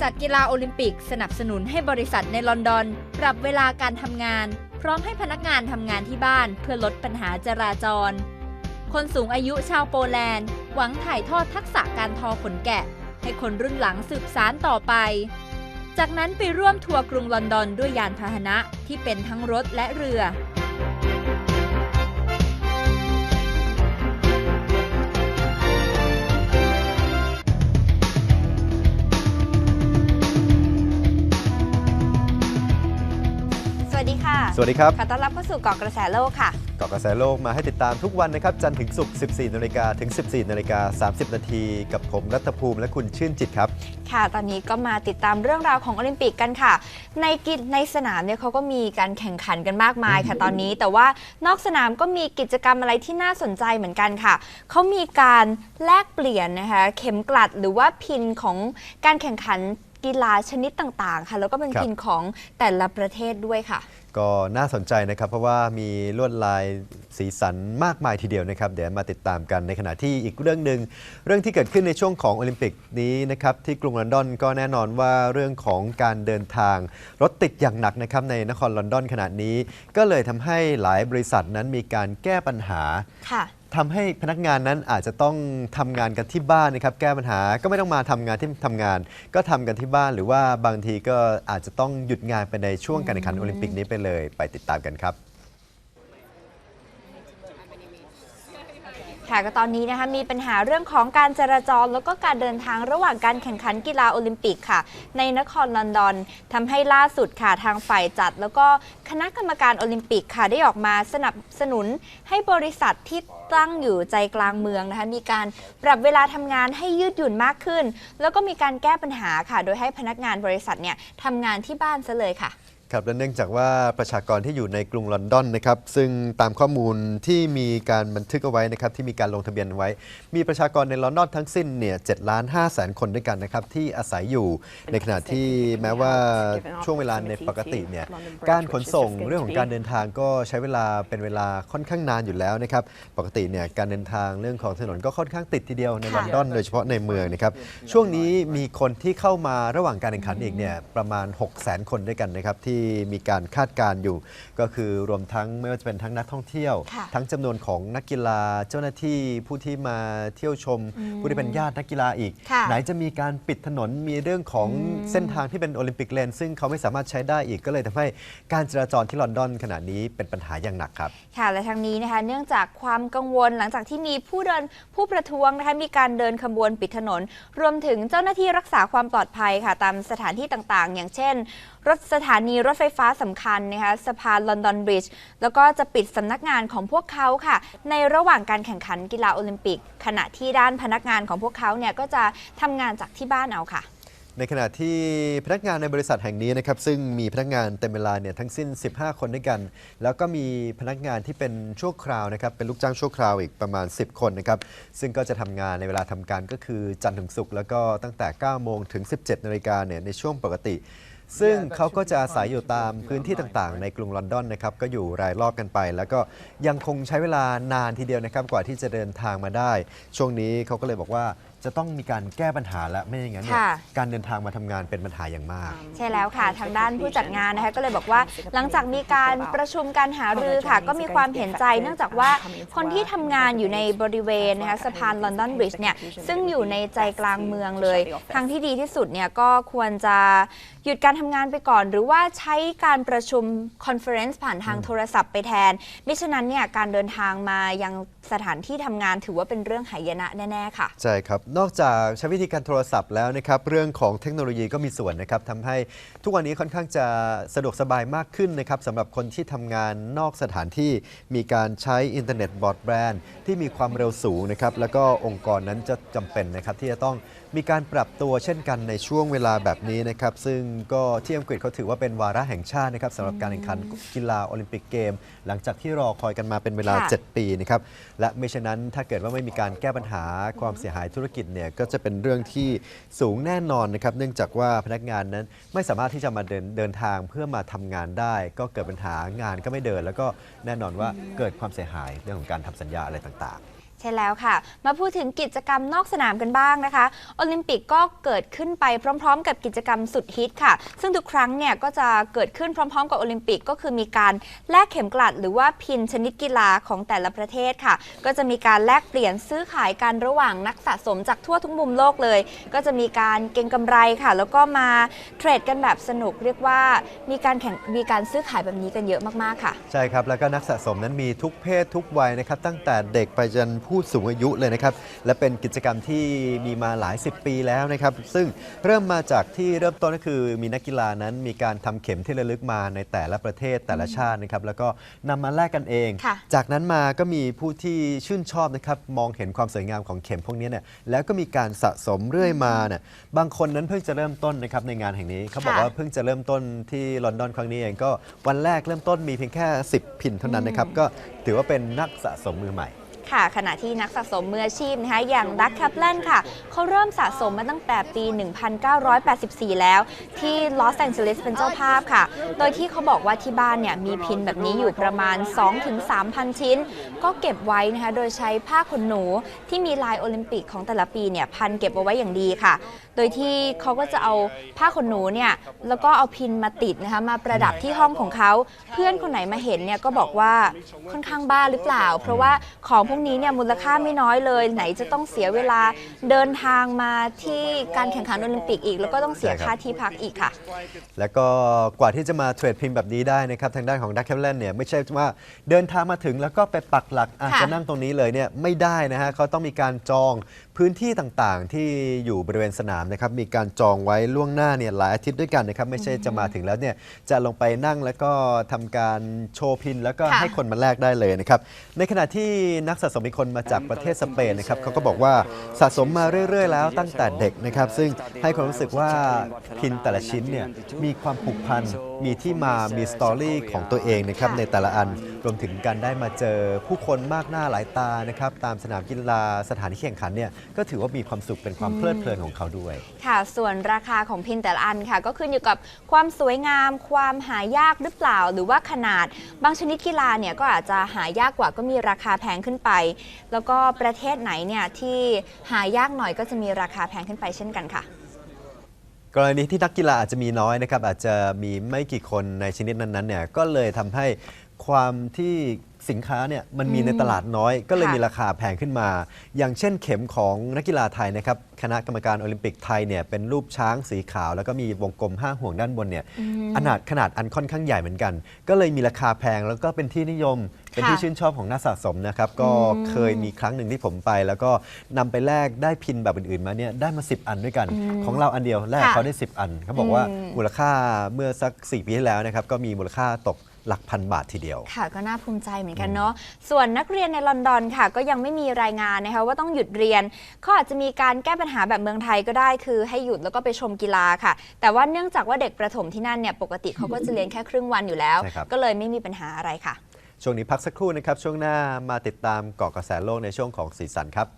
จัดกีฬาโอลิมปิก สนับสนุนให้บริษัทในลอนดอน ปรับเวลาการทำงาน พร้อมให้พนักงานทำงานที่บ้าน เพื่อลดปัญหาจราจร คนสูงอายุชาวโปแลนด์ หวังถ่ายทอดทักษะการทอขนแกะ ให้คนรุ่นหลังสืบสารต่อไป จากนั้นไปร่วมทัวร์กรุงลอนดอนด้วยยานพาหนะที่เป็นทั้งรถและเรือ วัสดีค่ะสวัสดีครับขอต้อนรับเข้าสู่เกาะกระแสโลกค่ะเกาะกระแสโลกมาให้ติดตามทุกวันนะครับ จันทร์ถึงศุกร์ 14 นาฬิกาถึง 14 นาฬิกา 30 นาทีกับผมรัฐภูมิและคุณชื่นจิตครับ ค่ะ ตอนนี้ก็มาติดตามเรื่องราวของโอลิมปิกกันค่ะ ในกิจในสนามเนี่ยเขาก็มีการแข่งขันกันมากมายค่ะตอนนี้ แต่ว่านอกสนามก็มีกิจกรรมอะไรที่น่าสนใจเหมือนกันค่ะ เขามีการแลกเปลี่ยนนะคะเข็มกลัดหรือว่าพินของการแข่งขัน กีฬาชนิดต่างๆ ค่ะ แล้วก็เป็นครับพินของแต่ละประเทศด้วยค่ะ ก็น่าสนใจนะครับ เพราะว่ามีลวดลายสีสันมากมายทีเดียวนะครับ เดี๋ยวมาติดตามกันในขณะที่อีกเรื่องหนึ่งเรื่องที่เกิดขึ้นในช่วงของโอลิมปิกนี้นะครับที่กรุงลอนดอนก็แน่นอนว่าเรื่องของการเดินทาง รถติดอย่างหนักนะครับในนครลอนดอนขณะนี้ ก็เลยทำให้หลายบริษัทนั้นมีการแก้ปัญหา ค่ะ ทำให้พนักงานนั้นอาจจะต้องทำงานกันที่บ้านนะครับ แก้ปัญหาก็ไม่ต้องมาทำงานที่ทำงาน ก็ทำกันที่บ้านหรือว่าบางทีก็อาจจะต้องหยุดงานไปในช่วงการแข่งขันโอลิมปิกนี้ไปเลย ไปติดตามกันครับ ค่ะก็ตอนนี้นะคะมีปัญหาเรื่องของการจราจร แล้วก็การเดินทางระหว่างการแข่งขันกีฬาโอลิมปิกค่ะ ในนครลอนดอนทำให้ล่าสุดค่ะทางฝ่ายจัด แล้วก็คณะกรรมการโอลิมปิกค่ะได้ออกมาสนับสนุนให้บริษัทที่ตั้งอยู่ใจกลางเมืองนะคะมีการปรับเวลาทำงานให้ยืดหยุ่นมากขึ้น แล้วก็มีการแก้ปัญหาค่ะ โดยให้พนักงานบริษัทเนี่ยทำงานที่บ้านซะเลยค่ะ ครับและเนื่องจากว่าประชากรที่อยู่ในกรุงลอนดอนนะครับซึ่งตามข้อมูลที่มีการบันทึกเอาไว้นะครับที่มีการลงทะเบียนไว้ มีประชากรในลอนดอนทั้งสิ้นเนี่ย7ล้าน5แสนคนด้วยกันนะครับที่อาศัยอยู่ในขณะที่แม้ว่าช่วงเวลาในปกติเนี่ยการขนส่งเรื่องของการเดินทางก็ใช้เวลาเป็นเวลาค่อนข้างนานอยู่แล้วนะครับปกติเนี่ยการเดินทางเรื่องของถนนก็ค่อนข้างติดทีเดียวในลอนดอนโดยเฉพาะในเมืองนะครับช่วงนี้มีคนที่เข้ามาระหว่างการแข่งขันอีกเนี่ยประมาณ 6 0 0 0 0 0 คนด้วยกันนะครับที่มีการคาดการณ์อยู่ ก็คือรวมทั้งไม่ว่าจะเป็นทั้งนักท่องเที่ยวค่ะทั้งจำนวนของนักกีฬาเจ้าหน้าที่ผู้ที่มาเที่ยวชม ผู้ที่เป็นญาตินักกีฬาอีกค่ะไหนจะมีการปิดถนนมีเรื่องของเส้นทางที่เป็นโอลิมปิกเลนซึ่งเขาไม่สามารถใช้ได้อีกก็เลยทำให้การจราจรที่ลอนดอนขณะนี้เป็นปัญหาอย่างหนักครับค่ะและทางนี้นะคะเนื่องจากความกังวลหลังจากที่มีผู้เดินผู้ประท้วงนะคะมีการเดินขบวนปิดถนน รวมถึงเจ้าหน้าที่รักษาความปลอดภัยค่ะตามสถานที่ต่างๆ อย่างเช่น รถสถานีรถไฟฟ้าสำคัญนะคะสะพานลอนดอนบริดจ์แล้วก็จะปิดสำนักงานของพวกเขาค่ะ ในระหว่างการแข่งขันกีฬาโอลิมปิก ขณะที่ด้านพนักงานของพวกเขาเนี่ยก็จะทำงานจากที่บ้านเอาค่ะในขณะที่พนักงานในบริษัทแห่งนี้นะครับซึ่งมีพนักงานเต็มเวลาเนี่ยทั้งสิ้น 15 คนด้วยกัน แล้วก็มีพนักงานที่เป็นชั่วคราวนะครับเป็นลูกจ้างชั่วคราวอีกประมาณ 10 คนนะครับซึ่งก็จะทำงานในเวลาทำการก็คือจันทร์ถึงศุกร์แล้วก็ตั้งแต่ 9 โมงถึง 17 นาฬิกาเนี่ยในช่วงปกติ ซึ่งเขาก็จะอาศัยอยู่ตามพื้นที่ต่างๆ ในกรุงลอนดอนนะครับก็อยู่รายรอบกันไป แล้วก็ยังคงใช้เวลานานทีเดียวนะครับกว่าที่จะเดินทางมาได้ ช่วงนี้เขาก็เลยบอกว่า จะต้องมีการแก้ปัญหาและไม่อย่างนั้นเนี่ยค่ะ การเดินทางมาทำงานเป็นปัญหาอย่างมาก ใช่แล้วค่ะ ทางด้านผู้จัดงานนะคะก็เลยบอกว่า หลังจากมีการประชุมการหารือค่ะ ก็มีความเห็นใจเนื่องจากว่าคนที่ทำงานอยู่ในบริเวณนะคะสะพานลอนดอนบริดจ์เนี่ยซึ่งอยู่ในใจกลางเมืองเลย ทางที่ดีที่สุดเนี่ยก็ควรจะหยุดการทำงานไปก่อน หรือว่าใช้การประชุมคอนเฟอเรนซ์ผ่านทางโทรศัพท์ไปแทนมิฉะนั้นเนี่ยการเดินทางมายังสถานที่ทำงานถือว่าเป็นเรื่องหายนะแน่ๆค่ะ ใช่ครับนอกจากใช้วิธีการโทรศัพท์แล้วนะครับเรื่องของเทคโนโลยีก็มีส่วนนะครับทำให้ทุกวันนี้ค่อนข้างจะสะดวกสบายมากขึ้นนะครับสำหรับคนที่ทำงานนอกสถานที่มีการใช้อินเทอร์เน็ตบอร์ดแบรนด์ที่มีความเร็วสูงนะครับแล้วก็องค์กรนั้นจะจำเป็นนะครับที่จะต้อง มีการปรับตัวเช่นกันในช่วงเวลาแบบนี้นะครับ ซึ่งก็ที่อังกฤษเขาถือว่าเป็นวาระแห่งชาตินะครับสำหรับการแข่งขันกีฬาโอลิมปิกเกม หลังจากที่รอคอยกันมาเป็นเวลาค่ะ7ปีนะครับและไม่เช่นนั้นถ้าเกิดว่าไม่มีการแก้ปัญหาความเสียหายธุรกิจเนี่ยก็จะเป็นเรื่องที่สูงแน่นอนนะครับ เนื่องจากว่าพนักงานนั้นไม่สามารถที่จะมาเดินเดินทางเพื่อมาทำงานได้ ก็เกิดปัญหางานก็ไม่เดิน แล้วก็แน่นอนว่าเกิดความเสียหายเรื่องของการทำสัญญาอะไรต่าง ใช่แล้วค่ะ มาพูดถึงกิจกรรมนอกสนามกันบ้างนะคะ โอลิมปิกก็เกิดขึ้นไปพร้อม ๆ กับกิจกรรมสุดฮิตค่ะ ซึ่งทุกครั้งเนี่ยก็จะเกิดขึ้นพร้อม ๆ กับโอลิมปิกก็คือมีการแลกเข็มกลัด หรือว่าพินชนิดกีฬาของแต่ละประเทศค่ะ ก็จะมีการแลกเปลี่ยนซื้อขายกันระหว่างนักสะสมจากทั่วทุกมุมโลกเลย ก็จะมีการเก็งกำไรค่ะ แล้วก็มาเทรดกันแบบสนุกเรียกว่ามีการแข่งมีการซื้อขายแบบนี้กันเยอะมากๆค่ะ ใช่ครับแล้วก็นักสะสมนั้นมีทุกเพศทุกวัยนะครับตั้งแต่เด็กไปจนผูสูงอายุเลยนะครับ และเป็นกิจกรรมที่มีมาหลาย 10 ปีแล้วนะครับ ซึ่งเริ่มมาจากที่เริ่มต้นก็คือมีนักกีฬานั้นมีการทำเข็มที่ระลึกมาในแต่ละประเทศแต่ละชาตินะครับ แล้วก็นำมาแลกกันเองค่ะจากนั้นมาก็มีผู้ที่ชื่นชอบนะครับมองเห็นความสวยงามของเข็มพวกนี้เนี่ยแล้วก็มีการสะสมเรื่อยมาเนี่ยบางคนนั้นเพิ่งจะเริ่มต้นนะครับในงานแห่งนี้เขาบอกค่ะว่าเพิ่งจะเริ่มต้นที่ลอนดอนครั้งนี้เองก็วันแรกเริ่มต้นมีเพียงแค่ 10 พินเท่านั้นนะครับก็ถือว่าเป็นนักสะสมมือใหม่ ค่ะ ขณะที่นักสะสมมืออาชีพนะคะอย่างดักแคปแลนค่ะเขาเริ่มสะสมมาตั้งแต่ปี 1984 แล้ว ที่ลอสแองเจลิสเป็นเจ้าภาพค่ะ โดยที่เขาบอกว่าที่บ้านเนี่ยมีพินแบบนี้อยู่ประมาณ 2-3,000 ชิ้น ก็เก็บไว้นะคะโดยใช้ผ้าขนหนูที่มีลายโอลิมปิกของแต่ละปีเนี่ยพันเก็บเอาไว้อย่างดีค่ะ โดยที่เขาก็จะเอาผ้าขนหนูเนี่ยแล้วก็เอาพินมาติดนะคะมาประดับที่ห้องของเขา เพื่อนคนไหนมาเห็นเนี่ยก็บอกว่าค่อนข้างบ้าหรือเปล่า เพราะว่าของพวกนี้เนี่ยมูลค่าไม่น้อยเลย ไหนจะต้องเสียเวลาเดินทางมาที่การแข่งขันโอลิมปิกอีก แล้วก็ต้องเสียใช่ครับค่าที่พักอีกค่ะ แล้วก็กว่าที่จะมาเทรดพิมพ์แบบนี้ได้นะครับทางด้านของดักแคปแลนเนี่ยไม่ใช่ว่าเดินทางมาถึงแล้วก็ไปปักหลักอาจค่ะจะนั่งตรงนี้เลยเนี่ยไม่ได้นะฮะเขาต้องมีการจองพื้นที่ต่างๆ ที่อยู่บริเวณสนามนะครับมีการจองไว้ล่วงหน้าเนี่ยหลายอาทิตย์ด้วยกันนะครับไม่ใช่จะมาถึงแล้วเนี่ยจะลงไปนั่งแล้วก็ทำการโชว์พิน แล้วก็ค่ะให้คนมาแลกได้เลยนะครับในขณะที่นักสะสมอีกคนมาจากประเทศสเปนนะครับเขาก็บอกว่าสะสมมาเรื่อย ๆ แล้วตั้งแต่เด็กนะครับ ซึ่งให้ความรู้สึกว่าพินแต่ละชิ้นเนี่ยมีความผูกพัน มีที่มามีสตอรี่ของตัวเองนะครับในแต่ละอันรวมถึงการได้มาเจอผู้คนมากหน้าหลายตานะครับตามสนามกีฬาสถานที่แข่งขันเนี่ยก็ถือว่ามีความสุขเป็นความเพลิดเพลินของเขาด้วย ค่ะ ส่วนราคาของพินแต่ละอันค่ะ ก็ขึ้นอยู่กับความสวยงาม ความหายากหรือเปล่า หรือว่าขนาด บางชนิดกีฬาเนี่ยก็อาจจะหายากกว่าก็มีราคาแพงขึ้นไปแล้วก็ประเทศไหนเนี่ยที่หายากหน่อยก็จะมีราคาแพงขึ้นไปเช่นกันค่ะ กรณีที่นักกีฬาอาจจะมีน้อยนะครับอาจจะมีไม่กี่คนในชนิดนั้นๆเนี่ยก็เลยทำให้ ความที่สินค้าเนี่ยมันมีในตลาดน้อย ก็เลยค่ะมีราคาแพงขึ้นมา อย่างเช่นเข็มของนักกีฬาไทยนะครับคณะกรรมการโอลิมปิกไทยเนี่ยเป็นรูปช้างสีขาว แล้วก็มีวงกลมห้าห่วงด้านบนเนี่ยขนาดขนาดอันค่อนข้างใหญ่เหมือนกัน ก็เลยมีราคาแพงแล้วก็เป็นที่นิยม เป็นที่ค่ะชื่นชอบของนักสะสมนะครับก็เคยมีครั้งหนึ่งที่ผมไป แล้วก็นำไปแลกได้พินแบบอื่นๆมาเนี่ยได้มา 10 อันด้วยกัน ของเราอันเดียวแลกค่ะเขาได้ 10 อันเขาบอกว่าอืมมูลค่าเมื่อสัก 4 ปีที่แล้วนะครับก็มีมูลค่าตก หลักพันบาททีเดียว ค่ะ ก็น่าภูมิใจเหมือนกันเนาะส่วนนักเรียนในลอนดอนค่ะ ก็ยังไม่มีรายงานนะคะว่าต้องหยุดเรียนเขาอาจจะมีการแก้ปัญหาแบบเมืองไทยก็ได้คือ ให้หยุดแล้วก็ไปชมกีฬาค่ะ แต่ว่าเนื่องจากว่าเด็กประถมที่นั่นเนี่ยปกติเขาก็จะเรียนแค่ครึ่งวันอยู่แล้ว ใช่ครับ ก็เลยไม่มีปัญหาอะไรค่ะ ช่วงนี้พักสักครู่นะครับ ช่วงหน้ามาติดตามเกาะกระแสโลกในช่วงของสีสันครับ